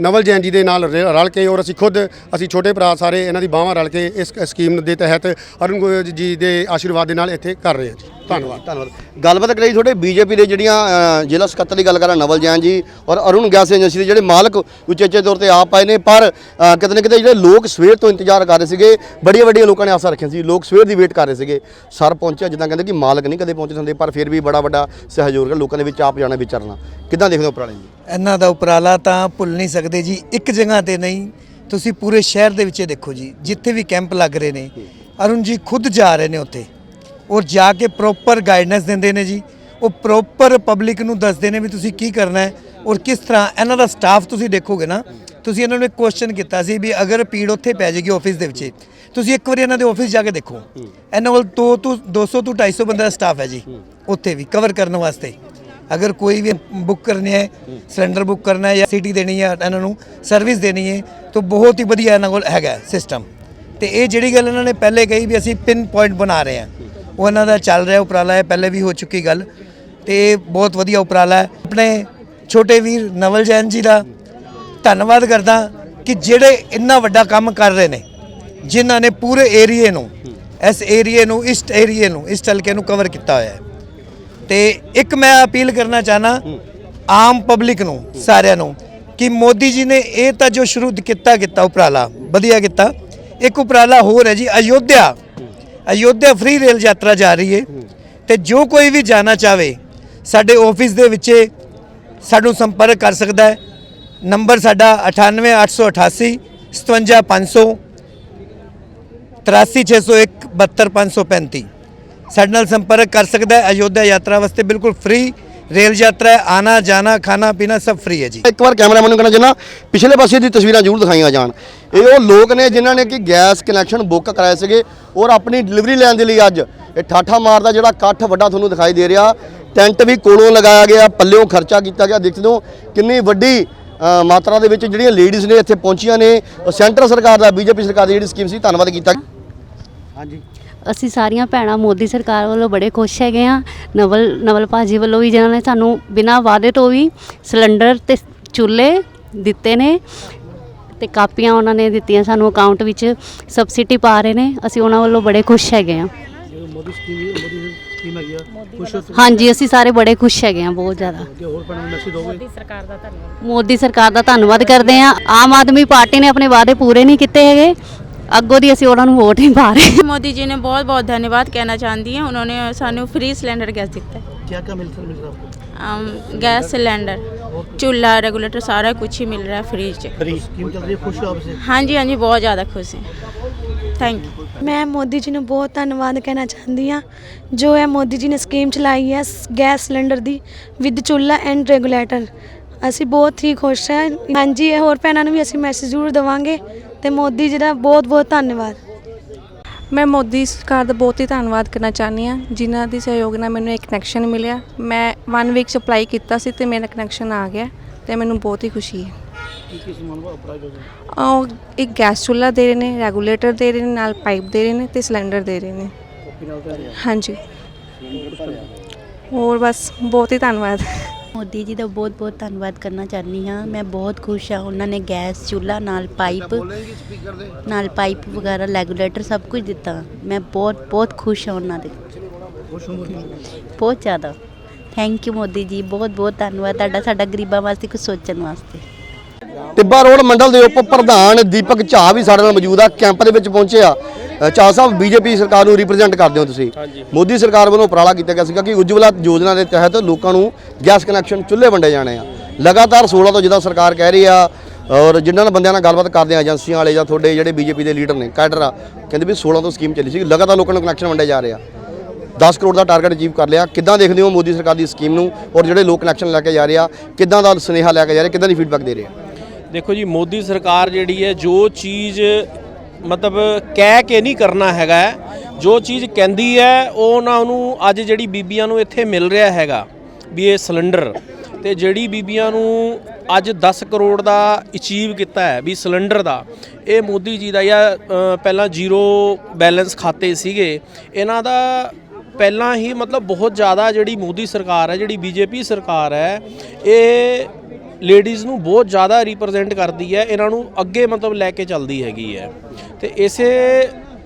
ਨਵਲ ਜੈਨ ਜੀ ਦੇ ਨਾਲ ਰ- ਰਲ ਕੇ ਔਰ ਅਸੀਂ ਖੁਦ ਅਸੀਂ ਛੋਟੇ ਭਰਾ ਸਾਰੇ ਇਹਨਾਂ ਦੀ ਬਾਹਾਂ ਰਲ ਕੇ ਇਸ ਸਕੀਮ ਦੇ ਤਹਿਤ ਅਰੁਣ ਗੋਇਲ ਜੀ ਦੇ ਆਸ਼ੀਰਵਾਦ ਦੇ ਨਾਲ ਇੱਥੇ ਕਰ ਰਹੇ ਹਾਂ ਜੀ। ਧੰਨਵਾਦ। ਧੰਨਵਾਦ। ਗੱਲਬਾਤ ਕਰੀ ਤੁਹਾਡੇ ਬੀਜੇਪੀ ਦੇ ਜਿਹੜੀਆਂ ਅ, ਜ਼ਿਲ੍ਹਾ ਸਕੱਤਰ ਦੀ ਗੱਲ ਕਰਾਂ ਨਵਲ ਜੈਨ ਜੀ ਔਰ ਅਰੁਣ ਗੈਸ ਏਜੰਸੀ ਦੇ ਜਿਹੜੇ ਮਾਲਕ ਉਚੇਚੇ ਤੌਰ ਤੇ ਆਪ ਪਾਏ ਨੇ ਪਰ ਅ, ਕਿਤੇ ਨਾ ਕਿਤੇ ਜਿਹੜੇ ਲੋਕ ਸਵੇਰ ਤੋਂ ਇੰਤਜ਼ਾਰ ਕਰ ਰਹੇ ਸੀਗੇ ਬੜੀਆਂ ਵੱਡੀਆਂ ਲੋਕਾਂ ਨੇ ਆਸਾਂ ਰੱਖੀਆਂ ਸੀ ਲੋਕ ਸਵੇਰ ਦੀ ਵੇਟ ਕਰ ਰਹੇ ਸੀਗੇ। ਸਰ ਪਹੁੰਚਿਆ ਜਿੱਦਾਂ ਕਹਿੰਦੇ ਕਿ ਮਾਲਕ ਨਹੀਂ ਕਦੇ ਪਹੁੰਚੇ ਹੁੰਦੇ ਪਰ ਫਿਰ ਵੀ ਬੜਾ ਵੱਡਾ ਸਹਿਯੋਗ ਹੈ ਲੋਕਾਂ ਦੇ ਵਿੱਚ ਆਪ ਜਾਣਾ ਵਿਚਰਨਾ। ਕਿੱਦਾਂ ਦੇਖਦੇ ਹੋ ਉਪਰਾਲੇ? ਜੀ ਇਹਨਾਂ ਦਾ ਉਪਰਾਲਾ ਤਾਂ ਭੁੱਲ ਨਹੀਂ ਸਕਦੇ। ਜੀ, ਇੱਕ ਜਗ੍ਹਾ ਤੇ ਨਹੀਂ, ਤੁਸੀਂ ਪੂਰੇ ਸ਼ਹਿਰ ਦੇ ਵਿੱਚ ਇਹ ਦੇਖੋ ਜੀ, ਜਿੱਥੇ ਵੀ ਕੈਂਪ ਲੱਗ ਰਹੇ ਨੇ, ਅਰੁਣ ਜੀ ਖੁਦ ਜਾ ਰਹੇ ਨੇ ਉੱਥੇ, ਔਰ ਜਾ ਕੇ ਪ੍ਰੋਪਰ ਗਾਈਡੈਂਸ ਦਿੰਦੇ ਨੇ ਜੀ, ਉਹ ਪ੍ਰੋਪਰ ਪਬਲਿਕ ਨੂੰ ਦੱਸਦੇ ਨੇ ਵੀ ਤੁਸੀਂ ਕੀ ਕਰਨਾ ਹੈ, ਔਰ ਕਿਸ ਤਰ੍ਹਾਂ ਇਹਨਾਂ ਦਾ ਸਟਾਫ ਤੁਸੀਂ ਦੇਖੋਗੇ ਨਾ, ਤੁਸੀਂ ਇਹਨਾਂ ਨੂੰ ਇੱਕ ਕੁਐਸਚਨ ਕੀਤਾ ਸੀ ਵੀ ਅਗਰ ਪੀੜ ਉੱਥੇ ਪੈ ਜਾਏਗੀ ਆਫਿਸ ਦੇ ਵਿੱਚ, ਤੁਸੀਂ ਇੱਕ ਵਾਰੀ ਇਹਨਾਂ ਦੇ ਆਫਿਸ ਜਾ ਕੇ ਦੇਖੋ, ਇਹਨਾਂ ਕੋਲ 2 ਤੋਂ 200 ਤੋਂ 250 ਬੰਦੇ ਦਾ ਸਟਾਫ ਹੈ ਜੀ, ਉੱਥੇ ਵੀ ਕਵਰ ਕਰਨ ਵਾਸਤੇ। ਅਗਰ ਕੋਈ ਵੀ ਬੁੱਕ ਕਰਨੀ ਹੈ, ਸਿਲੰਡਰ ਬੁੱਕ ਕਰਨਾ ਹੈ ਜਾਂ ਸਿਟੀ ਦੇਣੀ ਹੈ ਇਹਨਾਂ ਨੂੰ, ਸਰਵਿਸ ਦੇਣੀ ਹੈ, ਤਾਂ ਬਹੁਤ ਹੀ ਵਧੀਆ ਇਹਨਾਂ ਕੋਲ ਹੈਗਾ ਸਿਸਟਮ ਤੇ ਇਹ ਜਿਹੜੀ ਗੱਲ ਇਹਨਾਂ ਨੇ ਪਹਿਲੇ ਕਹੀ ਵੀ ਅਸੀਂ ਪਿਨ ਪੁਆਇੰਟ ਬਣਾ ਰਹੇ ਹਾਂ। ਉਹ ਇਹਨਾਂ ਦਾ ਚੱਲ ਰਿਹਾ, ਉਪਰਾਲਾ ਹੈ ਪਹਿਲੇ ਵੀ ਹੋ ਚੁੱਕੀ ਗੱਲ। ਤੇ ਇਹ ਬਹੁਤ ਵਧੀਆ ਉਪਰਾਲਾ ਹੈ। ਆਪਣੇ ਛੋਟੇ ਵੀਰ ਨਵਲ ਜੈਨ ਜੀ ਦਾ ਧੰਨਵਾਦ ਕਰਦਾ ਕਿ ਜਿਹੜੇ ਇੰਨਾ ਵੱਡਾ ਕੰਮ ਕਰ ਰਹੇ ਨੇ, ਜਿਨ੍ਹਾਂ ਨੇ ਪੂਰੇ ਏਰੀਏ ਨੂੰ, ਇਸ ਏਰੀਏ ਨੂੰ, ਇਸ ਏਰੀਏ ਨੂੰ, ਇਸ ਹਲਕੇ ਨੂੰ ਕਵਰ ਕੀਤਾ ਹੋਇਆ ਹੈ। ਤੇ ਇੱਕ ਮੈਂ ਅਪੀਲ ਕਰਨਾ ਚਾਹਨਾ ਆਮ ਪਬਲਿਕ ਨੂੰ ਸਾਰਿਆਂ ਨੂੰ ਕਿ ਮੋਦੀ ਜੀ ਨੇ ਇਹ ਤਾਂ ਜੋ ਸ਼ੁਰੂ ਕੀਤਾ ਕੀਤਾ ਉਪਰਾਲਾ ਵਧੀਆ ਕੀਤਾ। ਇੱਕ ਉਪਰਾਲਾ ਹੋਰ ਹੈ ਜੀ ਅਯੋਧਿਆ। ਅਯੋਧਿਆ ਫ੍ਰੀ ਰੇਲ ਯਾਤਰਾ ਜਾ ਰਹੀ ਹੈ। ਤੇ ਜੋ ਕੋਈ ਵੀ ਜਾਣਾ ਚਾਵੇ ਸਾਡੇ ਆਫਿਸ ਦੇ ਵਿੱਚ ਸਾਨੂੰ ਸੰਪਰਕ ਕਰ ਸਕਦਾ ਹੈ। ਨੰਬਰ ਸਾਡਾ 98888 57500 83601 72535 ਸਾਡੇ ਨਾਲ ਸੰਪਰਕ ਕਰ ਸਕਦਾ ਹੈ ਅਯੋਧਿਆ ਯਾਤਰਾ ਵਾਸਤੇ ਬਿਲਕੁਲ ਫ੍ਰੀ ਰੇਲ ਯਾਤਰਾ ਹੈ ਆਣਾ ਜਾਣਾ ਖਾਣਾ ਪੀਣਾ ਸਭ ਫ੍ਰੀ ਹੈ ਜੀ। ਇੱਕ ਵਾਰ ਕੈਮਰਾਮੈਨ ਨੂੰ ਕਹਿਣਾ ਚਾਹੁੰਦਾ ਪਿਛਲੇ ਪਾਸੇ ਦੀ ਤਸਵੀਰਾਂ ਜ਼ਰੂਰ ਦਿਖਾਈਆਂ ਜਾਣ। ਇਹ ਉਹ ਲੋਕ ਨੇ ਜਿਨ੍ਹਾਂ ਨੇ ਕਿ ਗੈਸ ਕਨੈਕਸ਼ਨ ਬੁੱਕ ਕਰਾਏ ਸੀਗੇ ਔਰ ਆਪਣੀ ਡਿਲੀਵਰੀ ਲੈਣ ਦੇ ਲਈ ਅੱਜ ਇਹ ਠਾਠਾ ਮਾਰਦਾ ਜਿਹੜਾ ਇਕੱਠ ਵੱਡਾ ਤੁਹਾਨੂੰ ਦਿਖਾਈ ਦੇ ਰਿਹਾ। ਟੈਂਟ ਵੀ ਕੋਲੋਂ ਲਗਾਇਆ ਗਿਆ ਪੱਲਿਓਂ ਖਰਚਾ ਕੀਤਾ ਗਿਆ। ਦੇਖ ਸਕਦੇ ਹੋ ਕਿੰਨੀ ਵੱਡੀ ਮਾਤਰਾ ਦੇ ਵਿੱਚ ਜਿਹੜੀਆਂ ਲੇਡੀਜ਼ ਨੇ ਇੱਥੇ ਪਹੁੰਚੀਆਂ ਨੇ। ਸੈਂਟਰ ਸਰਕਾਰ ਦਾ ਬੀਜੇਪੀ ਸਰਕਾਰ ਦੀ ਜਿਹੜੀ ਸਕੀਮ ਸੀ ਧੰਨਵਾਦ ਕੀਤਾ। ਹਾਂਜੀ। ਅਸੀਂ ਸਾਰੀਆਂ ਭੈਣਾਂ ਮੋਦੀ ਸਰਕਾਰ ਵੱਲੋਂ ਬੜੇ ਖੁਸ਼ ਹੈਗੇ ਆ ਨਵਲ ਨਵਲ ਭਾਜੀ ਵੱਲੋਂ ਵੀ ਜਿਨ੍ਹਾਂ ਨੇ ਸਾਨੂੰ ਬਿਨਾਂ ਵਾਅਦੇ ਤੋਂ ਵੀ ਸਿਲੰਡਰ ਤੇ ਚੁੱਲ੍ਹੇ ਦਿੱਤੇ ਨੇ ਤੇ ਕਾਪੀਆਂ ਉਹਨਾਂ ਨੇ ਦਿੱਤੀਆਂ ਸਾਨੂੰ ਅਕਾਊਂਟ ਵਿੱਚ ਸਬਸਿਡੀ ਪਾ ਰਹੇ ਨੇ। ਅਸੀਂ ਉਹਨਾਂ ਵੱਲੋਂ ਬੜੇ ਖੁਸ਼ ਹੈਗੇ ਹਾਂ। ਮੋਦੀ ਸਕੀਮ ਮੋਦੀ ਸਕੀਮ ਹੈਗੀ ਆ। ਹਾਂਜੀ ਅਸੀਂ ਸਾਰੇ ਬੜੇ ਖੁਸ਼ ਹੈਗੇ ਹਾਂ ਬਹੁਤ ਜ਼ਿਆਦਾ। ਅੱਗੇ ਹੋਰ ਪੈਣਾ ਮੈਸੇਜ ਦੋਗੇ ਮੋਦੀ ਸਰਕਾਰ ਦਾ ਧੰਨਵਾਦ ਕਰਦੇ ਹਾਂ। ਆਮ ਆਦਮੀ ਪਾਰਟੀ ਨੇ ਆਪਣੇ ਵਾਅਦੇ ਪੂਰੇ ਨਹੀਂ ਕੀਤੇ ਹੈਗੇ। ਅੱਗੋਂ ਦੀ ਅਸੀਂ ਉਹਨਾਂ ਨੂੰ ਵੋਟ ਨਹੀਂ ਪਾ ਰਹੇ ਮੋਦੀ ਜੀ ਨੇ ਬਹੁਤ ਬਹੁਤ ਧੰਨਵਾਦ ਕਹਿਣਾ ਚਾਹੁੰਦੀ ਹਾਂ ਉਹਨਾਂ ਨੇ ਸਾਨੂੰ ਫ੍ਰੀ ਸਿਲੰਡਰ ਗੈਸ ਦਿੱਤਾ ਹੈ क्या क्या मिल मिल रहा है आपको अम, गैस सिलेंडर चूल्हा रेगुलेटर सारा कुछ ही मिल रहा है फ्री च फ्री स्कीम चल रही है खुश हो आपसे हाँ जी हाँ जी बहुत ज़्यादा खुश हैं थैंक यू ਮੈਂ ਮੋਦੀ ਜੀ ਨੂੰ ਬਹੁਤ ਧੰਨਵਾਦ ਕਹਿਣਾ ਚਾਹੁੰਦੀ ਹਾਂ ਜੋ ਹੈ ਮੋਦੀ ਜੀ ਨੇ ਸਕੀਮ ਚਲਾਈ ਹੈ ਸ- ਗੈਸ ਸਿਲੰਡਰ ਦੀ ਵਿਦ ਚੁੱਲ੍ਹਾ ਐਂਡ ਰੈਗੂਲੇਟਰ ਅਸੀਂ ਬਹੁਤ ਹੀ ਖੁਸ਼ ਹਾਂ ਹਾਂਜੀ ਇਹ ਹੋਰ ਭੈਣਾਂ ਨੂੰ ਵੀ ਅਸੀਂ ਮੈਸੇਜ ਜ਼ਰੂਰ ਦੇਵਾਂਗੇ ਤੇ ਮੋਦੀ ਜੀ ਦਾ ਬਹੁਤ ਬਹੁਤ ਧੰਨਵਾਦ। ਮੈਂ ਮੋਦੀ ਸਰਕਾਰ ਦਾ ਬਹੁਤ ਹੀ ਧੰਨਵਾਦ ਕਰਨਾ ਚਾਹਨੀ ਆ ਜਿਨ੍ਹਾਂ ਦੀ ਸਹਿਯੋਗ ਨਾਲ ਮੈਨੂੰ ਇੱਕ ਕਨੈਕਸ਼ਨ ਮਿਲਿਆ। ਮੈਂ 1 ਵੀਕ ਚ ਅਪਲਾਈ ਕੀਤਾ ਸੀ ਤੇ ਮੇਰਾ ਕਨੈਕਸ਼ਨ ਆ ਗਿਆ ਤੇ ਮੈਨੂੰ ਬਹੁਤ ਹੀ ਖੁਸ਼ੀ ਹੈ। ਉਹ ਇੱਕ ਗੈਸ ਚੁੱਲ੍ਹਾ ਦੇ ਰਹੇ ਨੇ ਰੈਗੂਲੇਟਰ ਦੇ ਰਹੇ ਨੇ ਨਾਲ ਪਾਈਪ ਦੇ ਰਹੇ ਨੇ ਤੇ ਸਿਲੰਡਰ ਦੇ ਰਹੇ ਨੇ। ਹਾਂਜੀ। ਹੋਰ ਬਸ ਬਹੁਤ ਹੀ ਧੰਨਵਾਦ। ਮੋਦੀ ਜੀ ਦਾ ਬਹੁਤ ਬਹੁਤ ਧੰਨਵਾਦ ਕਰਨਾ ਚਾਹੁੰਦੀ ਹਾਂ। ਮੈਂ ਬਹੁਤ ਖੁਸ਼ ਹਾਂ। ਉਹਨਾਂ ਨੇ ਗੈਸ ਚੁੱਲ੍ਹਾ ਨਾਲ ਪਾਈਪ ਨਾਲ ਪਾਈਪ ਵਗੈਰਾ ਰੈਗੂਲੇਟਰ ਸਭ ਕੁਝ ਦਿੱਤਾ। ਮੈਂ ਬਹੁਤ ਬਹੁਤ ਖੁਸ਼ ਹਾਂ ਉਹਨਾਂ ਦੇ। ਬਹੁਤ ਜ਼ਿਆਦਾ। Thank you Modi ji. ਬਹੁਤ ਬਹੁਤ ਧੰਨਵਾਦ। ਤੁਹਾਡਾ ਸਾਡਾ ਗਰੀਬਾਂ ਵਾਸਤੇ ਕੁਝ ਸੋਚਣ ਵਾਸਤੇ। ਟਿੱਬਾ ਰੋਡ ਮੰਡਲ ਦੇ ਉਪ ਪ੍ਰਧਾਨ ਦੀਪਕ ਝਾ ਵੀ ਸਾਡੇ ਨਾਲ ਮੌਜੂਦ ਆ ਕੈਂਪ ਦੇ ਵਿੱਚ ਪਹੁੰਚੇ ਆ। ਝਾ ਸਾਹਿਬ ਬੀਜੇਪੀ ਸਰਕਾਰ ਨੂੰ ਰਿਪਰੈਜ਼ੈਂਟ ਕਰਦੇ ਹੋ ਤੁਸੀਂ। ਮੋਦੀ ਸਰਕਾਰ ਵੱਲੋਂ ਉਪਰਾਲਾ ਕੀਤਾ ਗਿਆ ਸੀਗਾ ਕਿ ਉਜਵਲਾ ਯੋਜਨਾ ਦੇ ਤਹਿਤ ਲੋਕਾਂ ਨੂੰ ਗੈਸ ਕਨੈਕਸ਼ਨ ਚੁੱਲ੍ਹੇ ਵੰਡੇ ਜਾਣੇ ਆ। ਲਗਾਤਾਰ 16 ਤੋਂ ਜਿੱਦਾਂ ਸਰਕਾਰ ਕਹਿ ਰਹੀ ਆ ਔਰ ਜਿਨ੍ਹਾਂ ਨਾਲ ਬੰਦਿਆਂ ਨਾਲ ਗੱਲਬਾਤ ਕਰਦੇ ਆ ਏਜੰਸੀਆਂ ਵਾਲੇ ਜਾਂ ਤੁਹਾਡੇ ਜਿਹੜੇ ਬੀਜੇਪੀ ਦੇ ਲੀਡਰ ਨੇ ਕੈਡਰ ਆ ਕਹਿੰਦੇ ਵੀ 16 ਤੋਂ ਸਕੀਮ ਚੱਲੀ ਸੀ ਲਗਾਤਾਰ ਲੋਕਾਂ ਨੂੰ ਕਨੈਕਸ਼ਨ ਵੰਡੇ ਜਾ ਰਹੇ ਆ। 10 ਕਰੋੜ ਦਾ ਟਾਰਗੇਟ ਅਚੀਵ ਕਰ ਲਿਆ। ਕਿੱਦਾਂ ਦੇਖਦੇ ਹੋ ਮੋਦੀ ਸਰਕਾਰ ਦੀ ਸਕੀਮ ਨੂੰ ਔਰ ਜਿਹੜੇ ਲੋਕ ਕਨੈਕਸ਼ਨ ਲੈ ਕੇ ਜਾ ਰਹੇ ਆ ਕਿੱਦਾਂ ਦਾ ਸੁਨੇਹਾ ਲੈ ਕੇ ਜਾ ਰਹੇ ਕਿੱਦਾਂ ਦੀ ਫੀਡਬੈਕ ਦੇ ਰਹੇ ਆ? ਦੇਖੋ ਜੀ, ਮੋਦੀ ਸਰਕਾਰ ਜਿਹੜੀ ਹੈ, ਜੋ ਚੀਜ਼ ਮਤਲਬ ਕਹਿ ਕੇ ਨਹੀਂ ਕਰਨਾ ਹੈਗਾ, ਜੋ ਚੀਜ਼ ਕਹਿੰਦੀ ਹੈ, ਉਹ ਉਹਨਾਂ ਨੂੰ ਅੱਜ ਜਿਹੜੀ ਬੀਬੀਆਂ ਨੂੰ ਇੱਥੇ ਮਿਲ ਰਿਹਾ ਹੈਗਾ, ਵੀ ਇਹ ਸਿਲੰਡਰ, ਤੇ ਜਿਹੜੀ ਬੀਬੀਆਂ ਨੂੰ ਅੱਜ 10 ਕਰੋੜ ਦਾ ਅਚੀਵ ਕੀਤਾ ਹੈ, ਵੀ ਸਿਲੰਡਰ ਦਾ, ਇਹ ਮੋਦੀ ਜੀ ਦਾ ਜਾਂ ਪਹਿਲਾਂ ਜ਼ੀਰੋ ਬੈਲੈਂਸ ਖਾਤੇ ਸੀਗੇ, ਇਹਨਾਂ ਦਾ ਪਹਿਲਾਂ ਹੀ ਮਤਲਬ ਬਹੁਤ ਜ਼ਿਆਦਾ ਜਿਹੜੀ ਮੋਦੀ ਸਰਕਾਰ ਹੈ, ਜਿਹੜੀ ਬੀਜੇਪੀ ਸਰਕਾਰ ਹੈ, ਇਹ ਲੇਡੀਜ਼ ਨੂੰ ਬਹੁਤ ਜ਼ਿਆਦਾ ਰਿਪਰੈਜ਼ੈਂਟ ਕਰਦੀ ਹੈ, ਇਹਨਾਂ ਨੂੰ ਅੱਗੇ ਮਤਲਬ ਲੈ ਕੇ ਚੱਲਦੀ ਹੈਗੀ ਹੈ। ਤੇ ਇਸੇ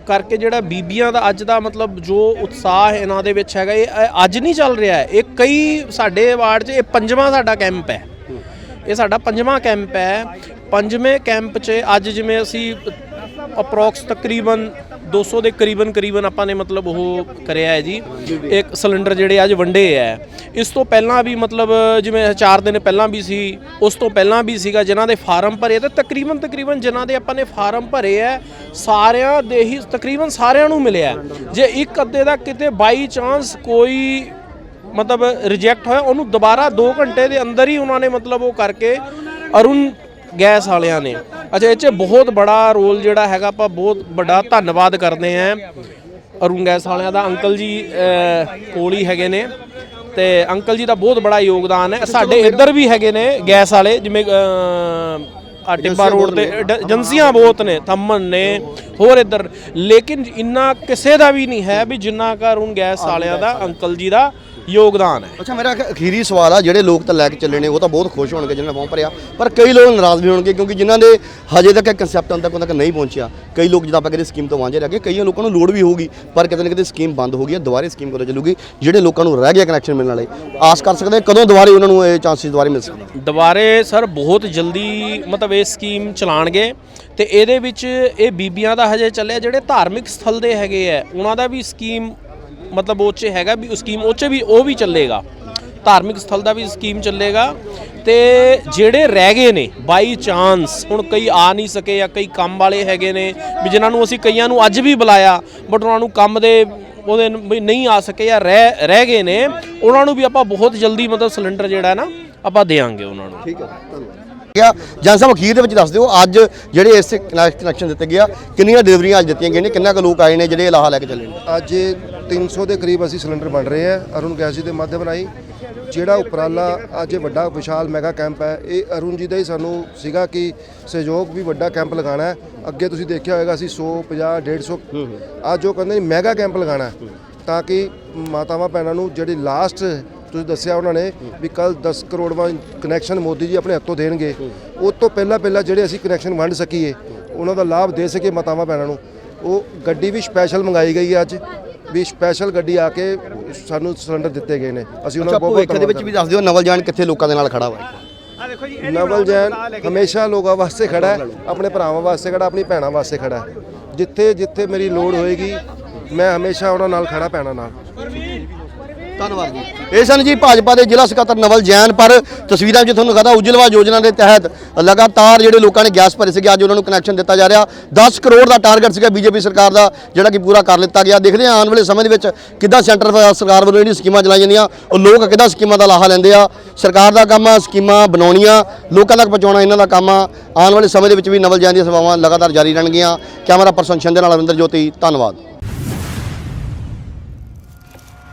ਕਰਕੇ ਜਿਹੜਾ ਬੀਬੀਆਂ ਦਾ ਅੱਜ ਦਾ ਮਤਲਬ ਜੋ ਉਤਸ਼ਾਹ ਇਹਨਾਂ ਦੇ ਵਿੱਚ ਹੈਗਾ, ਇਹ ਇਹ ਅੱਜ ਨਹੀਂ ਚੱਲ ਰਿਹਾ ਹੈ। ਇਹ ਕਈ ਸਾਡੇ ਵਾਰਡ 'ਚ, ਇਹ ਪੰਜਵਾਂ ਸਾਡਾ ਕੈਂਪ ਹੈ। ਇਹ ਸਾਡਾ ਪੰਜਵਾਂ ਕੈਂਪ ਹੈ। ਪੰਜਵੇਂ ਕੈਂਪ 'ਚ ਅੱਜ ਜਿਵੇਂ ਅਸੀਂ ਅਪਰੋਕਸ ਤਕਰੀਬਨ 200 ਦੇ ਕਰੀਬਨ ਕਰੀਬਨ ਆਪਾਂ ਨੇ ਮਤਲਬ ਉਹ ਕਰਿਆ ਹੈ ਜੀ। ਇੱਕ ਸਿਲੰਡਰ ਜਿਹੜੇ ਅੱਜ ਵੰਡੇ ਹੈ। ਇਸ ਤੋਂ ਪਹਿਲਾਂ ਵੀ ਮਤਲਬ ਜਿਵੇਂ ਚਾਰ ਦਿਨ ਪਹਿਲਾਂ ਵੀ ਸੀ, ਉਸ ਤੋਂ ਪਹਿਲਾਂ ਵੀ ਸੀਗਾ ਜਿਨ੍ਹਾਂ ਦੇ ਫਾਰਮ ਭਰੇ ਤੇ ਤਕਰੀਬਨ ਤਕਰੀਬਨ ਜਿਨ੍ਹਾਂ ਦੇ ਆਪਾਂ ਨੇ ਫਾਰਮ ਭਰੇ ਹੈ, ਸਾਰਿਆਂ ਦੇ ਹੀ ਤਕਰੀਬਨ ਸਾਰਿਆਂ ਨੂੰ ਮਿਲਿਆ ਜੇ ਇੱਕ ਅੱਧੇ ਦਾ ਕਿਤੇ ਬਾਈ ਚਾਂਸ ਕੋਈ ਮਤਲਬ ਰਿਜੈਕਟ ਹੋਇਆ, ਉਹਨੂੰ ਦੁਬਾਰਾ 2 ਘੰਟੇ ਦੇ ਅੰਦਰ ਹੀ ਉਹਨਾਂ ਨੇ ਮਤਲਬ ਉਹ ਕਰਕੇ ਅਰੁਣ ਗੈਸ ਵਾਲਿਆਂ ਨੇ। ਅੱਛਾ ਇਹ 'ਚ ਬਹੁਤ ਬੜਾ ਰੋਲ ਜਿਹੜਾ ਹੈਗਾ ਆਪਾਂ ਬਹੁਤ ਵੱਡਾ ਧੰਨਵਾਦ ਕਰਦੇ ਆਂ ਅਰੁਣ ਗੈਸ ਵਾਲਿਆਂ ਦਾ। ਅੰਕਲ ਜੀ ਕੋਲ ਹੀ ਹੈਗੇ ਨੇ ਤੇ ਅੰਕਲ ਜੀ ਦਾ ਬਹੁਤ ਬੜਾ ਯੋਗਦਾਨ ਹੈ। ਸਾਡੇ ਇੱਧਰ ਵੀ ਹੈਗੇ ਨੇ ਗੈਸ ਵਾਲੇ ਜਿਵੇਂ ਅਹ, ਆ ਟਿੱਬਾ ਰੋਡ ਤੇ ਏਜੰਸੀਆਂ ਬਹੁਤ ਨੇ ਥੰਮਨ ਨੇ ਹੋਰ ਇੱਧਰ। ਲੇਕਿਨ ਇੰਨਾ ਕਿਸੇ ਦਾ ਵੀ ਨਹੀਂ ਹੈ ਵੀ ਜਿੰਨਾ ਕਰ ਅਰੁਣ ਗੈਸ ਵਾਲਿਆਂ ਦਾ ਅੰਕਲ ਜੀ ਦਾ ਯੋਗਦਾਨ ਹੈ। ਅੱਛਾ ਮੇਰਾ ਇੱਕ ਅਖੀਰੀ ਸਵਾਲ ਆ ਜਿਹੜੇ ਲੋਕ ਤਾਂ ਲੈ ਕੇ ਚੱਲੇ ਨੇ ਉਹ ਤਾਂ ਬਹੁਤ ਖੁਸ਼ ਹੋਣਗੇ ਜਿਹਨਾਂ ਨੇ ਫਾਰਮ ਭਰਿਆ। ਪਰ ਕਈ ਲੋਕ ਨਾਰਾਜ਼ ਵੀ ਹੋਣਗੇ ਕਿਉਂਕਿ ਜਿਨ੍ਹਾਂ ਦੇ ਹਜੇ ਤੱਕ ਇਹ ਕਨਸੈਪਟ ਅੰਦਰ ਤੱਕ ਨਹੀਂ ਪਹੁੰਚਿਆ। ਕਈ ਲੋਕ ਜਿੱਦਾਂ ਆਪਾਂ ਕਹਿੰਦੇ ਸਕੀਮ ਤੋਂ ਵਾਂਝੇ ਰਹਿ ਗਏ ਕਈਆਂ ਲੋਕਾਂ ਨੂੰ ਲੋੜ ਵੀ ਹੋਊਗੀ ਪਰ ਕਿਤੇ ਨਾ ਕਿਤੇ ਸਕੀਮ ਬੰਦ ਹੋ ਗਈ ਹੈ ਦੁਬਾਰੇ ਸਕੀਮ ਕਦੋਂ ਚੱਲੂਗੀ ਜਿਹੜੇ ਲੋਕਾਂ ਨੂੰ ਰਹਿ ਗਿਆ ਕਨੈਕਸ਼ਨ ਮਿਲਣ ਵਾਲੇ। ਆਸ ਕਰ ਸਕਦੇ ਕਦੋਂ ਦੁਬਾਰੇ ਉਹਨਾਂ ਨੂੰ ਇਹ ਚਾਂਸਿਸ ਦੁਬਾਰੇ ਮਿਲ ਸਕਦੇ ਦੁਬਾਰੇ ਸਰ ਬਹੁਤ ਜਲਦੀ ਮਤਲਬ ਇਹ ਸਕੀਮ ਚਲਾਣਗੇ ਤੇ ਇਹਦੇ ਵਿੱਚ ਇਹ ਬੀਬੀਆਂ ਦਾ ਹਜੇ ਚੱਲਿਆ ਜਿਹੜੇ ਧਾਰਮਿਕ ਸਥਲ ਦੇ ਹੈਗੇ ਆ ਉਹਨਾਂ ਦਾ ਵੀ ਸਕੀਮ ਮਤਲਬ ਉਹ 'ਚ ਹੈਗਾ ਵੀ ਉਹ ਸਕੀਮ ਉਹ 'ਚ ਵੀ ਉਹ ਵੀ ਚੱਲੇਗਾ। ਧਾਰਮਿਕ ਸਥਲ ਦਾ ਵੀ ਸਕੀਮ ਚੱਲੇਗਾ। ਤੇ ਜਿਹੜੇ ਰਹਿ ਗਏ ਨੇ ਬਾਈ ਚਾਂਸ ਹੁਣ ਕਈ ਆ ਨਹੀਂ ਸਕੇ ਜਾਂ ਕਈ ਕੰਮ ਵਾਲੇ ਹੈਗੇ ਨੇ ਵੀ ਜਿਨ੍ਹਾਂ ਨੂੰ ਅਸੀਂ ਕਈਆਂ ਨੂੰ ਅੱਜ ਵੀ ਬੁਲਾਇਆ ਬਟ ਉਹਨਾਂ ਨੂੰ ਕੰਮ ਦੇ ਉਹਦੇ ਵੀ ਨਹੀਂ ਆ ਸਕੇ ਜਾਂ ਰਹਿ ਰਹਿ ਗਏ ਨੇ ਉਹਨਾਂ ਨੂੰ ਵੀ ਆਪਾਂ ਬਹੁਤ ਜਲਦੀ ਮਤਲਬ ਸਿਲੰਡਰ ਜਿਹੜਾ ਹੈ ਨਾ ਆਪਾਂ ਦੇਵਾਂਗੇ ਉਹਨਾਂ ਨੂੰ। ਠੀਕ ਹੈ ਧੰਨਵਾਦ। ਗਿਆ ਜਨ ਸਾਹਿਬ ਅਖੀਰ ਦੇ ਵਿੱਚ ਦੱਸ ਦਿਓ ਅੱਜ ਜਿਹੜੇ ਇਸ ਕਨੈਕਸ਼ਨ ਦਿੱਤੇ ਗਿਆ ਕਿੰਨੀਆਂ ਡਿਲੀਵਰੀਆਂ ਅੱਜ ਦਿੱਤੀਆਂ ਗਈਆਂ ਨੇ ਕਿੰਨਾ ਕੁ ਲੋਕ ਆਏ ਨੇ ਜਿਹੜੇ ਇਲਾਹਾ ਲੈ ਕੇ ਚੱਲੇ ਨੇ? ਅੱਜ 300 ਦੇ ਕਰੀਬ ਅਸੀਂ ਸਿਲੰਡਰ ਵੰਡ ਰਹੇ ਹਾਂ। ਅਰੁਣ ਗੈਸ ਜੀ ਦੇ ਮਾਧਿਅਮ ਰਾਹੀਂ ਜਿਹੜਾ ਉਪਰਾਲਾ ਅੱਜ ਇਹ ਵੱਡਾ ਵਿਸ਼ਾਲ ਮੈਗਾ ਕੈਂਪ ਹੈ ਇਹ ਅਰੁਣ ਜੀ ਦਾ ਹੀ ਸਾਨੂੰ ਸੀਗਾ ਕਿ ਸਹਿਯੋਗ ਵੀ ਵੱਡਾ ਕੈਂਪ ਲਗਾਉਣਾ ਹੈ। ਅੱਗੇ ਤੁਸੀਂ ਦੇਖਿਆ ਹੋਵੇਗਾ ਅਸੀਂ 100 50 150 ਅੱਜ ਉਹ ਕਹਿੰਦੇ ਨੇ ਮੈਗਾ ਕੈਂਪ ਲਗਾਉਣਾ ਹੈ ਤਾਂ ਕਿ ਮਾਤਾਵਾਂ ਭੈਣਾਂ ਨੂੰ ਜਿਹੜੀ ਲਾਸਟ ਤੁਸੀਂ ਦੱਸਿਆ ਉਹਨਾਂ ਨੇ ਵੀ ਕੱਲ 10 ਕਰੋੜਵਾਂ ਕਨੈਕਸ਼ਨ ਮੋਦੀ ਜੀ ਆਪਣੇ ਹੱਥੋਂ ਦੇਣਗੇ। ਉਹ ਤੋਂ ਪਹਿਲਾਂ ਪਹਿਲਾਂ ਜਿਹੜੇ ਅਸੀਂ ਕਨੈਕਸ਼ਨ ਵੰਡ ਸਕੀਏ ਉਹਨਾਂ ਦਾ ਲਾਭ ਦੇ ਸਕੀਏ ਮਾਤਾਵਾਂ ਭੈਣਾਂ ਨੂੰ। ਉਹ ਗੱਡੀ ਵੀ ਸਪੈਸ਼ਲ ਮੰਗਾਈ ਗਈ ਹੈ ਅੱਜ। ਵੀ ਸਪੈਸ਼ਲ ਗੱਡੀ ਆ ਕੇ ਸਾਨੂੰ ਸਿਲੰਡਰ ਦਿੱਤੇ ਗਏ ਨੇ। ਅਸੀਂ ਉਹਨਾਂ ਦਾ ਬਹੁਤ ਭਵਿੱਖ ਦੇ ਵਿੱਚ ਵੀ ਦੱਸ ਦਿਓ ਨਵਲ ਜਾਨ ਕਿੱਥੇ ਲੋਕਾਂ ਦੇ ਨਾਲ ਖੜਾ ਹੋਇਆ ਆ ਦੇਖੋ ਜੀ ਨਵਲ ਜੈਨ ਹਮੇਸ਼ਾ ਲੋਕਾਂ ਵਾਸਤੇ ਖੜਾ ਹੈ ਆਪਣੇ ਭਰਾਵਾਂ ਵਾਸਤੇ ਖੜਾ ਆਪਣੀ ਭੈਣਾਂ ਵਾਸਤੇ ਖੜਾ ਹੈ। ਜਿੱਥੇ ਜਿੱਥੇ ਮੇਰੀ ਲੋੜ ਹੋਏਗੀ ਮੈਂ ਹਮੇਸ਼ਾ ਉਹਨਾਂ ਨਾਲ ਖੜਾ ਪੈਣਾ ਨਾਲ। ਧੰਨਵਾਦ ਜੀ। ਇਹ ਸਨ ਜੀ ਭਾਜਪਾ ਦੇ ਜ਼ਿਲ੍ਹਾ ਸਕੱਤਰ ਨਵਲ ਜੈਨ ਪਰ ਤਸਵੀਰਾਂ ਵਿੱਚ ਤੁਹਾਨੂੰ ਦਿਖਾਦਾ ਉਜਲਵਾ ਯੋਜਨਾ ਦੇ ਤਹਿਤ ਲਗਾਤਾਰ ਜਿਹੜੇ ਲੋਕਾਂ ਨੇ ਗੈਸ ਭਰੇ ਸੀਗੇ, ਅੱਜ ਉਹਨਾਂ ਨੂੰ ਕਨੈਕਸ਼ਨ ਦਿੱਤਾ ਜਾ ਰਿਹਾ। 10 ਕਰੋੜ ਦਾ ਟਾਰਗੇਟ ਸੀਗਾ ਬੀਜੇਪੀ ਸਰਕਾਰ ਦਾ, ਜਿਹੜਾ ਕਿ ਪੂਰਾ ਕਰ ਲਿੱਤਾ ਗਿਆ। ਦੇਖਦੇ ਹਾਂ ਆਉਣ ਵਾਲੇ ਸਮੇਂ ਦੇ ਵਿੱਚ ਕਿੱਦਾਂ ਸੈਂਟਰ ਸਰਕਾਰ ਵੱਲੋਂ ਜਿਹੜੀਆਂ ਸਕੀਮਾਂ ਚਲਾਈਆਂ ਜਾਂਦੀਆਂ, ਉਹ ਲੋਕ ਕਿੱਦਾਂ ਸਕੀਮਾਂ ਦਾ ਲਾਹਾ ਲੈਂਦੇ ਆ। ਸਰਕਾਰ ਦਾ ਕੰਮ ਆ, ਸਕੀਮਾਂ ਬਣਾਉਣੀਆਂ, ਲੋਕਾਂ ਤੱਕ ਪਹੁੰਚਾਉਣਾ, ਇਹਨਾਂ ਦਾ ਕੰਮ ਆ। ਆਉਣ ਵਾਲੇ ਸਮੇਂ ਦੇ ਵਿੱਚ ਵੀ ਨਵਲ ਜੈਨ ਦੀਆਂ ਸੇਵਾਵਾਂ ਲਗਾਤਾਰ ਜਾਰੀ ਰਹਿਣਗੀਆਂ। ਕੈਮਰਾ ਪਰਸਨ ਸ਼ਿੰਦੇ ਨਾਲ ਰਵਿੰਦਰ ਜੋਤੀ, ਧੰਨਵਾਦ।